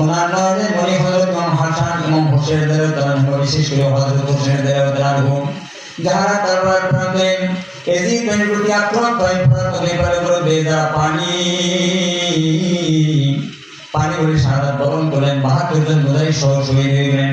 ওনার নয় মনি হযরত ইমাম হাসান, ইমাম হোসেন রাদিয়াল্লাহু তাআলা বিশেষ করে হজরত হোসেন রাদিয়াল্লাহু তাআলা যারা তারবার প্রান্তে এজি পেন প্রতি আক্রমণ করেন প্রতি পারে করে বেজা পানি পানি। বলে সারা বরণ করলেন, বাহাত্তর জন বোধাই সহ শহীদ হয়ে গেলেন।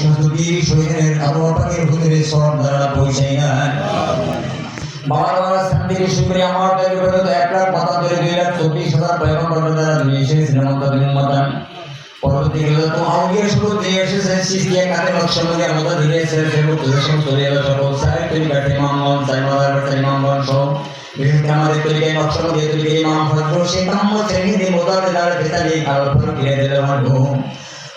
সমস্ত বীর শহীদের আবু আপাকের দ্বারা পৌঁছাই না? তৈরি করে চব্বিশ হাজার পয়গম্বর দ্বারা দুনিয়া এসেছিলেন আমাদের উম্মতান পরবর্তীকালে তো আউলিয়া শুরু দিয়ে এসেছেন সিসিয়া কাদের নকশবন্দির মতো ধীরে এসে সেগুলো প্রদর্শন চলে এলো সকল সাহেব, তৈরি কাঠে ইমামগণ সাইমাদার কাঠে ইমামগণ সহ। বিশেষ আমাদের তৈরি নকশবন্দি তৈরি ইমাম হজরত শেখ মোহাম্মদ সেলিম মোদাবে দাঁড়ে বেতালি কালো কিনে দিল আমার ঘুম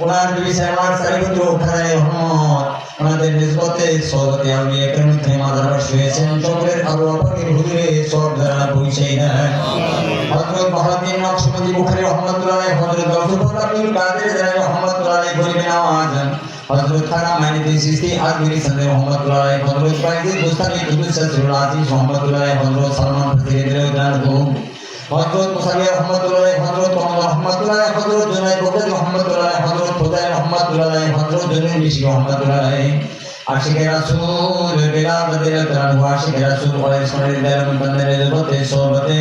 ওনার দুই সাইমার সারিপুত্র খায় রহমত ওনাদের নিসবতে সবতে আউলিয়া কেমতে মাদার শুয়েছেন সকলের আবু আপাকের হুজুরে সব যারা পৌঁছাই দেয় হযরত মহাদিন নকশবন্দি বুখারী রহমাতুল্লাহ আলাইহি, হযরত কাদের জালালি রহমাতুল্লাহ আলাইহি গরিবের আওয়াজ। হযরত মাইনুদ্দিন চিশতি আজমিরি সাহেব রহমাতুল্লাহ আলাইহি, হযরত বাইজিদ বুস্তামি কুতুব সাদরুল আজিজ রহমাতুল্লাহ হযরত সালমান ফকির রাদিয়াল্লাহু হযরত মুসাবি রহমাতুল্লাহ হযরত আলাইহি, হযরত জুনাইদ বকরি রহমাতুল্লাহ রহমতুল্লাহ হযরত জুনুইনি রহমতুল্লাহ আশিকে রাসূল বিরাদ দিল তারা আশিকে রাসূল ওয়া সনের দারম বন্দরে জবতে সোবতে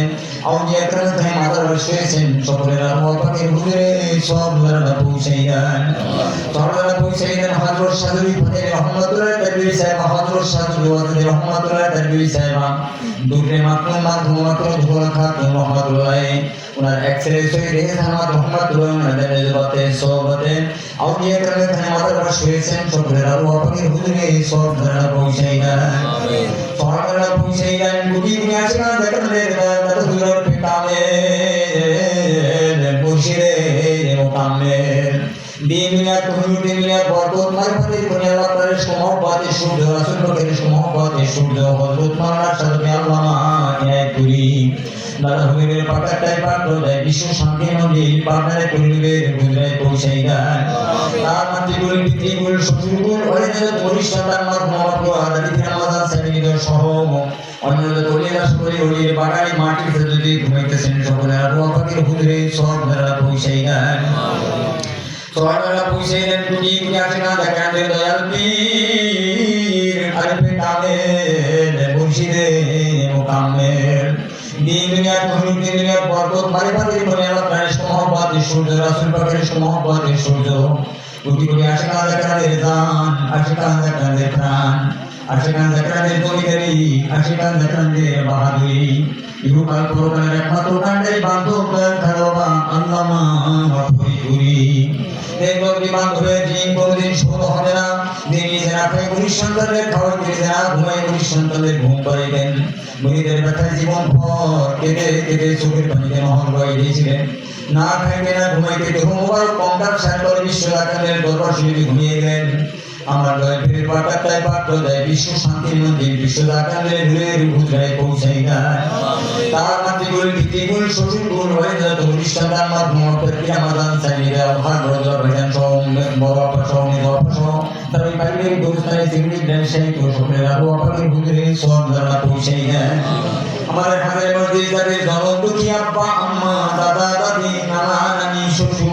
আউলিয়া কারণ তাই মাদার বসেছেন সকলের রহমতকে হুজুরে সব ধরনা পৌঁছাইয়ান। ধরনা পৌঁছাইয়ান, হযরত সাদুরি ফতেহ রহমতুল্লাহ তাদবীর সাহেব, হযরত সাদুরি ওয়াজদি রহমতুল্লাহ তাদবীর সাহেব। দুরে মাতলুম মাধ্যম মাত্র ধোলা খাতুন ওনার এক ছেলে শহীদ হামাদ মোহাম্মদ রহিমের জবাতে সোহবতে আউলিয়া করে ধন্যবাদ বাস হয়েছেন। সকলের আরও আপনি হুজুরে সব ধরা পৌঁছাইলেন সব ধরা পৌঁছাইলেন গুটি গুটি আসনা দেখলেন দিন দুনিয়া কুহুর দিন দুনিয়া বরকত মারফতে দুনিয়া লাপারে সমহবাতে সূর্য, রাসূল পাকের সমহবাতে সূর্য, হযরত মাওলানা সাহেব আল্লামা ইনায়তুরি দাদা হুজুরের পাকাটাই পাক দেয় বিশ্ব শান্তি মন্দির পাকারে পরিবের গুজরায় পৌঁছাই দেয় তার মাতৃগুল পিতৃগুল শ্বশুরগুল অরিজিনাল পরিষ্কার মার মহাপ্রভু আদাদি ফিরামাদান সাইনিদ সহ। অন্যান্য দলীয় করে ওলির বাগানে মাটিতে যদি ঘুমাইতেছেন সকলে আর পাকের হুজুরে সব দ্বারা পৌঁছাই দেয় দেন কুটি কুটি আছে না দেখেন দয়াল পীর। আরবে কামেল মুর্শিদে মোকাম্মেল। দিন দুনিয়া কুহুর দিন দুনিয়া বরকত করে প্রায় সমহবাদে সূর্য, রাসূল পাকের সূর্য। কুটি কুটি আসে না দেখেন যে জান, আসে না দেখেন প্রাণ। আসে না দেখেন দলিদারি আসে না দেখেন বাহাদুরি। ইহুকাল পরকালের একমাত্র কাণ্ডে বান্ধব খেলোবা আল্লামা ভুরি দেখবেন বিমান দিন হবে না। দিন নিজে না খাই পুলিশ সন্তানদের খাবার দিতে না ঘুমাই ঘুম পাড়াইবেন মুড়িদের ব্যথায় জীবন ভর কেঁদে কেঁদে চোখের পানিতে মহল দিয়েছিলেন। না খাইতে না ঘুমাইতে দেহ মোবাইল কঙ্কাল সার করে বিশ্ব রাখালের দরবার শুনে ঘুমিয়ে গেলেন। আমার গল্পের পাটাতায় পাঠ দেয় বিশ্ব শান্তির মন্দির, বিশ্ব রাখালের রুয়ের হুজরায় পৌঁছাই না তার মাতৃ মাতৃকুল পিতৃকুল শ্বশুরকুল হরিদ্র প্রতিষ্ঠাতার মাধ্যমে প্রক্রিয়া মাদান সাইনিরা ভাগ বড় ভাইজান সহ, বড় আপা সহ মেজ আপা সহ। তার পারিবারিক ব্যবস্থায় সিগনি দেন, সেই তো সকলের আরও আপাকে বুঝে সব যারা পৌঁছে দেন আমাদের হাতের মধ্যে যাদের জনম দুঃখী আব্বা, আম্মা, দাদা, দাদি, নানা, নানি, শ্বশুর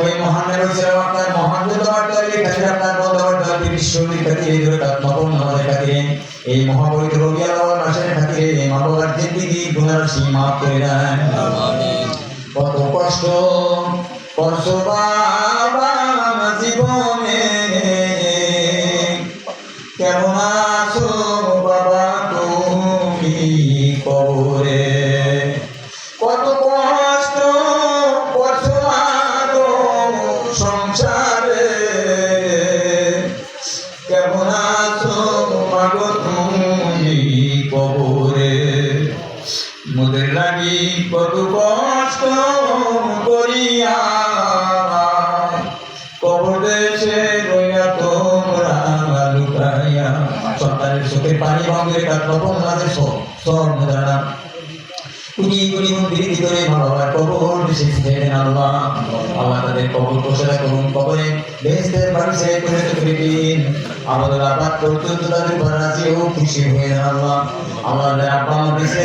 ওই মহানের আপনার মহান কাছে আপনার দরকার আমাদের কাছে এই মহাবৈত রবি আল্লাহ মাসের খাতিরে এই মানবার জিন্দিগি সীমা করে দেন কত কষ্ট কষ্ট বাবা জীবনে কবরে। মোদের লাগি কত কষ্ট করিয়া। কবর দেশে রইয়া তোমরা লুকাইয়া সন্তানের চোখে পানি ভাঙে তার সব সব মোদারা কুনি কুনি ভিতরে মা বাবার কবর বেশি দেন আল্লাহ। আল্লাহ তাদের কবর প্রসাদা করুন কবরে। বেহেস্তের করে করে দিন আমাদের আবাদ পর্যন্ত তাদের উপর রাজি ও খুশি হয়ে আল্লাহ আমাদের আব্বা মা বেঁচে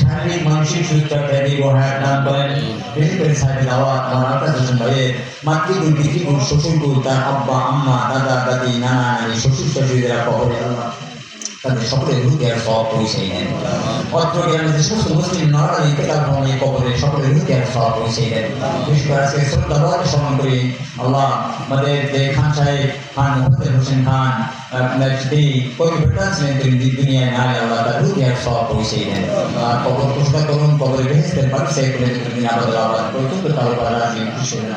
শারীরিক, মানসিক সুস্থতা দিব। হায়াত দান করেন বেশি করে সাথে দেওয়া আমার আব্বা হোসেন ভাইয়ের মাতৃগুল পিতৃগুল শ্বশুরগুল তার আব্বা, আম্মা, দাদা, দাদি, নানা, নানি, শ্বশুর শাশুড়িরা কবরে আল্লাহ। তাদের সকলের রুকে আর সব পৌঁছে দেন অত্র গ্রামে যে সমস্ত মুসলিম নরা ইন্তেকাল ভ্রমণে কবরে সকলের রুকে আর সব পৌঁছে দেন বিশেষ করে আজকে শ্রদ্ধাভাবে স্মরণ করি আল্লাহ আমাদের যে খান সাহেব, খান মোহাম্মদ হোসেন খান আপনার সেই পরিবর্তন ছিলেন, তিনি দুনিয়ায় নালে আল্লাহ তার রুকে আর সব পৌঁছে দেন আর কবর কবরে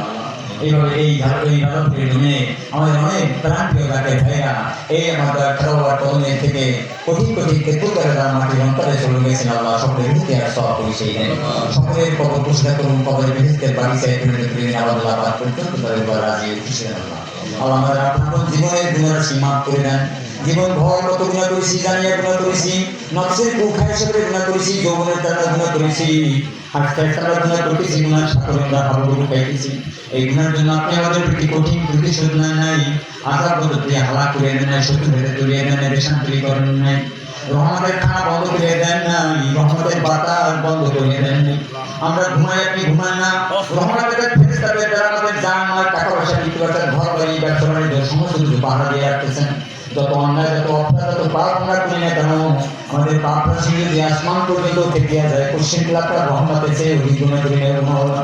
আল্লাহ। এইভাবে এই এই মানবকে নিয়ে আমাদের অনেক প্রাণপ্রিয় গাকে ভাইরা এই আমাদের খেলোয়াড় কদমের থেকে কঠিন কঠিন তেতুল করে মাটির অন্তরে চলে গেছেন, আল্লাহ সকলের হৃদয় সব পরিচয় সকলের কবর পুষটা করুন কবরের বেহেস্তের বাড়ি চাই করে দিন পর্যন্ত তাদের রাজি খুশি আল্লাহ। আল্লাহ আমাদের আপনার জীবনের গুণের সীমা করে দেন। জীবন ভয় কত গুণা করেছি, জানিয়া গুণা করেছি নকশের কুখা হিসেবে গুণা করেছি, যৌবনের দ্বারা গুণা করেছি। আমরা গুণ পাইতেছি। এই গুণার জন্য আপনি আমাদের প্রতি কঠিন প্রতিশোধ নেন নাই পদ্ধতি হালা করে দেন নাই, শত্রু ভেদে তুলিয়ে দেন নাই রেশান্তরি করেন নাই। রহমতের খানা বন্ধ করে দেন নাই, রহমতের বাতাস বন্ধ করে দেন আমরা ঘুমাই আপনি ঘুমান না, রহমতের আমাদের পাপ রাশি যদি আসমান পর্যন্ত থেকে যায়, পশ্চিম এলাকার রহমতে চেয়ে ওই না।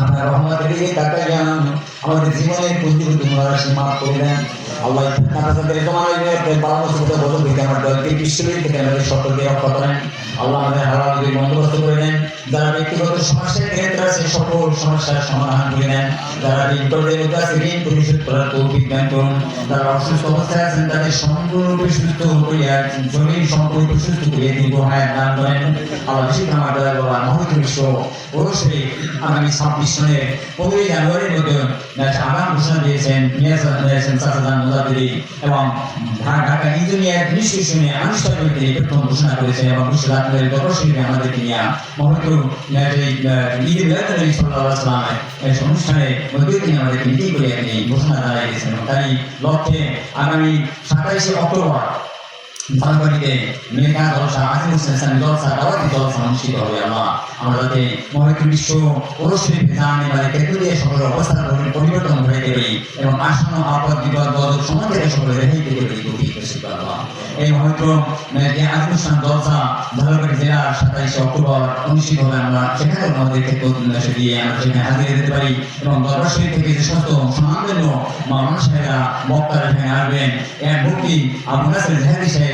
আপনার রহমতের দিকে তাকাইয়া আমাদের জীবনের পুঁজি তোমরা সীমা করে দেন। আল্লাহ আপনাদের আমার দলকে আমাদের সকলকে রক্ষা করেন। আল্লাহ আমাদের হারা বন্দোবস্ত করে দেন। যারা ব্যক্তিগত সকল সমস্যার সমাধান করে যারা আছে ঋণ পরিশোধ করার করুন। যারা অসুস্থ অবস্থায় আছেন, তাদের সম্পূর্ণরূপে সুস্থ করিয়া সুস্থ করিয়া দান করেন। আমার অবশ্যই আগামী ছাব্বিশ সনের পনেরোই জানুয়ারির মধ্যে ঘোষণা দিয়েছেন। দিয়েছেন এবং ঢাকা ইঞ্জিনিয়ার আনুষ্ঠানিক প্রথম ঘোষণা করেছেন এবং বিশ্ব আমাদেরকে নিয়ে মহৎ ঈদ মিলাদুল সাল্লাল্লাহু সাল্লামের এই অনুষ্ঠানে মধ্যে আমাদেরকে মিটিং করে ঘোষণা জানাই দিয়েছেন। তাই লক্ষ্যে আগামী সাতাইশে অক্টোবর ধানবাড়িতে মেঘা জলসা আসিম হোসেন জলসা দাওয়াতি অনুষ্ঠিত হবে আল্লাহ। আমরা যাতে বিশ্ব পরি- পরিবর্তন হয়ে দেবে এবং আসন্ন আপদ বিপদ থেকে রেহাই পারি আল্লাহ। এই হয়তো জেলার সাতাইশে অক্টোবর অনুষ্ঠিত হবে আমরা সেখানেও আমাদের উদ্দেশ্য দিয়ে আমরা সেখানে হাজিরা দিতে পারি এবং থেকে যে সমস্ত সাহেবরা বক্তারা সেখানে আসবেন এর মুক্তি আবু নাসির জাহাদি সাহেব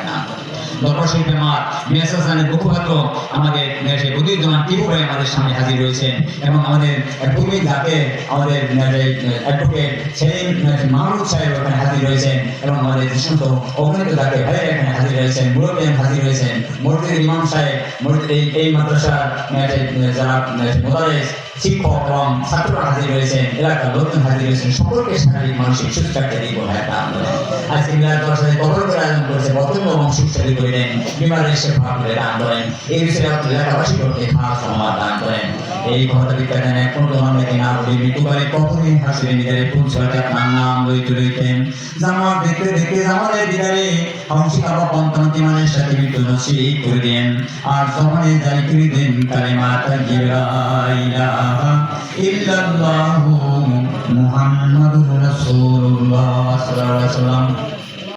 দান করে দরবার শরীফের মা মুখপাত্র আমাদের বুদ্ধিমান টিপু ভাই আমাদের সামনে হাজির রয়েছেন এবং আমাদের ভূমি ধাপে আমাদের অ্যাডভোকেট সেলিম মাহমুদ সাহেব এখানে হাজির রয়েছেন এবং আমাদের সমস্ত অগণিত ধাপে ভাই এখানে হাজির রয়েছেন মুরব্বিয়ান হাজির রয়েছেন মসজিদের ইমাম সাহেব এই এই মাদ্রাসার যারা মোদারেস শিক্ষক এবং ছাত্ররা হাজির হয়েছেন, এলাকার লোকজন হাজির হয়েছেন, সকলকে শারীরিক মানসিক সুস্থতা দিব হ্যাঁ দান করেন আজকে মিলাদ দর্শনে কবর করে আয়োজন করেছে করিলেন সে ভাব করে দান করেন। এই বিষয়ে এলাকাবাসী করতে সম্মান দান করেন। এই কোনো মৃত্যুকালে কখনই হাসিলে নিজের ফুল ছয়টা তার নাম লইতে রইতেন জামাত দেখতে দেখতে জামাতের দিদারে অংশীকার মানের সাথে মৃত্যু নসিব করে দেন। আর তখন জারি করে দেন কালেমা মাতা ইলাহা ইল্লাল্লাহু মুহাম্মাদুর রাসূলুল্লাহ সাল্লাল্লাহু আলাইহি ওয়াসাল্লাম।